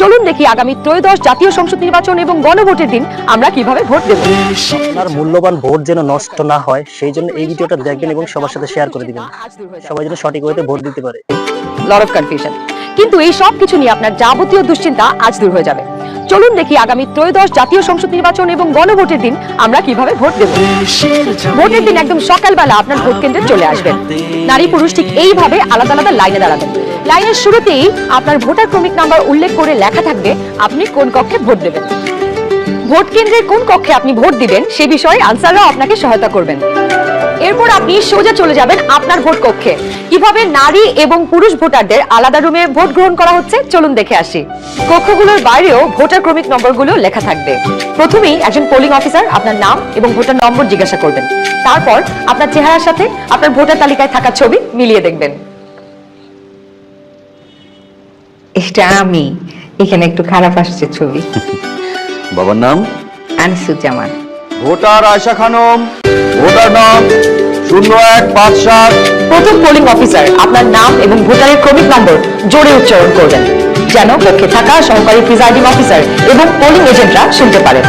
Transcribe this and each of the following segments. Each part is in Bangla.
চলুন দেখি আগামী ত্রয়োদশ জাতীয় সংসদ নির্বাচন এবং গণভোটের দিন আমরা কীভাবে ভোট দেব। আপনার মূল্যবান ভোট যেন নষ্ট না হয় সেই জন্য এই ভিডিওটা দেখবেন এবং সবার সাথে শেয়ার করে দিবেন। সবাই যেন সঠিক ওয়েতে ভোট দিতে পারে। লট অফ কনফিউশন কিন্তু এই সব কিছু নিয়ে আপনার যাবতীয় দুশ্চিন্তা আজ দূর হয়ে যাবে। চলুন দেখি আগামী ত্রয়োদশ জাতীয় সংসদ নির্বাচন এবং গণভোটের দিন আমরা কীভাবে ভোট দেব। ভোটের দিন একদম সকালবেলা আপনার ভোট কেন্দ্রে চলে আসবেন। নারী পুরুষ ঠিক এইভাবে আলাদা আলাদা লাইনে দাঁড়াবেন। লাইনের শুরুতেই আপনার ভোটার ক্রমিক নাম্বার উল্লেখ করে লেখা থাকবে আপনি কোন কক্ষে ভোট দেবেন। ভোট কেন্দ্রের কোন কক্ষে আপনি ভোট দিবেন সে বিষয়ে আনসাররাও আপনাকে সহায়তা করবেন। এরপর আপনি সোজা চলে যাবেন আপনার ভোট কক্ষে। কীভাবে নারী এবং পুরুষ ভোটারদের আলাদা রুমে ভোট গ্রহণ করা হচ্ছে চলুন দেখে আসি। কক্ষগুলোর বাইরেও ভোটার ক্রমিক নম্বরগুলো লেখা থাকবে। প্রথমেই একজন পোলিং অফিসার আপনার নাম এবং ভোটার নম্বর জিজ্ঞাসা করবেন। তারপর আপনার চেহারার সাথে আপনার ভোটার তালিকায় থাকা ছবি মিলিয়ে দেখবেন। এটা আমি। এখানে একটু খারাপ আসছে ছবি। বাবার নাম? আনিসুজ্জামান। ভোটার আয়শা খানম। ভোটার নাম শূন্য এক পাঁচ সাত। প্রথম পোলিং অফিসার আপনার নাম এবং ভোটারের ক্রমিক নম্বর জোরে উচ্চারণ করবেন যেন কক্ষে থাকা সহকারী প্রিজাইডিং অফিসার এবং পোলিং এজেন্টরা শুনতে পারেন।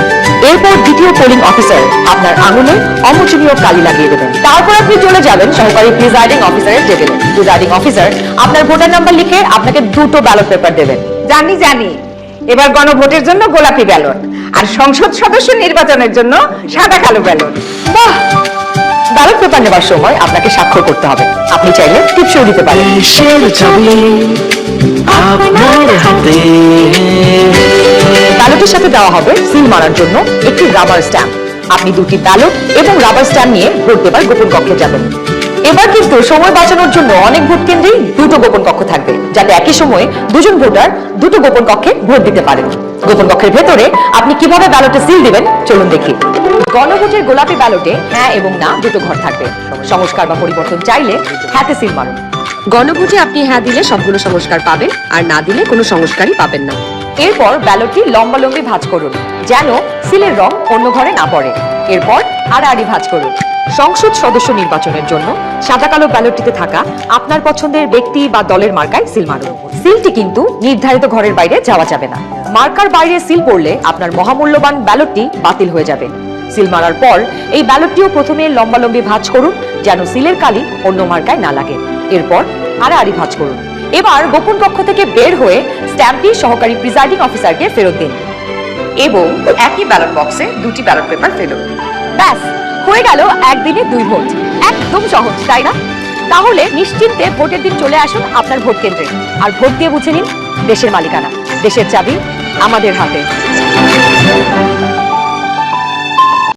এরপর দ্বিতীয় পোলিং অফিসার আপনার আঙুলে অমোচনীয় কালি লাগিয়ে দেবেন। তারপর আপনি চলে যাবেন সহকারী প্রিজাইডিং অফিসারের টেবিলে প্রিজাইডিং অফিসার আপনার ভোটার নাম্বার লিখে আপনাকে দুটো ব্যালট পেপার দেবেন। জানি জানি। এবার গণভোটের জন্য গোলাপি ব্যালট আর সংসদ সদস্য নির্বাচনের জন্য সাদা কালো ব্যালট। বাহ! ব্যালট পেপার নেবার সময় আপনাকে স্বাক্ষর করতে হবে। আপনি চাইলে টিপসও দিতে পারেন। ব্যালটের সাথে দেওয়া হবে সিল মারার জন্য একটি রাবার স্ট্যাম্প আপনি দুটি ব্যালট এবং রাবার স্ট্যাম্প নিয়ে ভোট দেবার গোপন কক্ষে যাবেন। এবার কিন্তু সময় বাঁচানোর জন্য অনেক ভোট কেন্দ্রেই দুটো গোপন কক্ষ থাকবে যাতে একই সময়ে দুজন ভোটার দুটো গোপন কক্ষে ভোট দিতে পারেন। গোপন কক্ষের ভেতরে আপনি কীভাবে ব্যালটে সিল দিবেন চলুন দেখি। গণভোটের গোলাপি ব্যালটে হ্যাঁ এবং না দুটো ঘর থাকবে। সংস্কার বা পরিবর্তন চাইলে হ্যাঁতে সিল মারুন। গণভোটে আপনি হ্যাঁ দিলে সবগুলো সংস্কার পাবেন আর না দিলে কোনো সংস্কারই পাবেন না। এরপর ব্যালটটি লম্বালম্বি ভাঁজ করুন যেন সিলের রং অন্য ঘরে না পড়ে। এরপর আড়াআড়ি ভাঁজ করুন। সংসদ সদস্য নির্বাচনের জন্য সাদা কালো ব্যালটটিতে থাকা আপনার পছন্দের ব্যক্তি বা দলের মার্কায় সিল মারুন। সিলটি কিন্তু নির্ধারিত ঘরের বাইরে যাওয়া যাবে না। মার্কার বাইরে সিল পড়লে আপনার মহামূল্যবান ব্যালটটি বাতিল হয়ে যাবে। সিল মারার পর এই ব্যালটটিও প্রথমে লম্বালম্বি ভাঁজ করুন, যেন সিলের কালি অন্য মার্কায় না লাগে। এরপর আড়াআড়ি ভাঁজ করুন। এবার গোপন কক্ষ থেকে বের হয়ে স্ট্যাম্পটি সহকারী প্রিজাইডিং অফিসারকে ফেরত দিন। এবং একই ব্যালট বক্সে দুটি ব্যালট পেপার ফেলুন ব্যাস, হয়ে গেল একদিনে দুই ভোট। একদম সহজ, তাই না? তাহলে নিশ্চিন্তে ভোটের দিন চলে আসুন আপনার ভোট কেন্দ্রে। আর ভোট দিয়ে বুঝে নিন দেশের মালিকানা, দেশের চাবি আমাদের হাতে।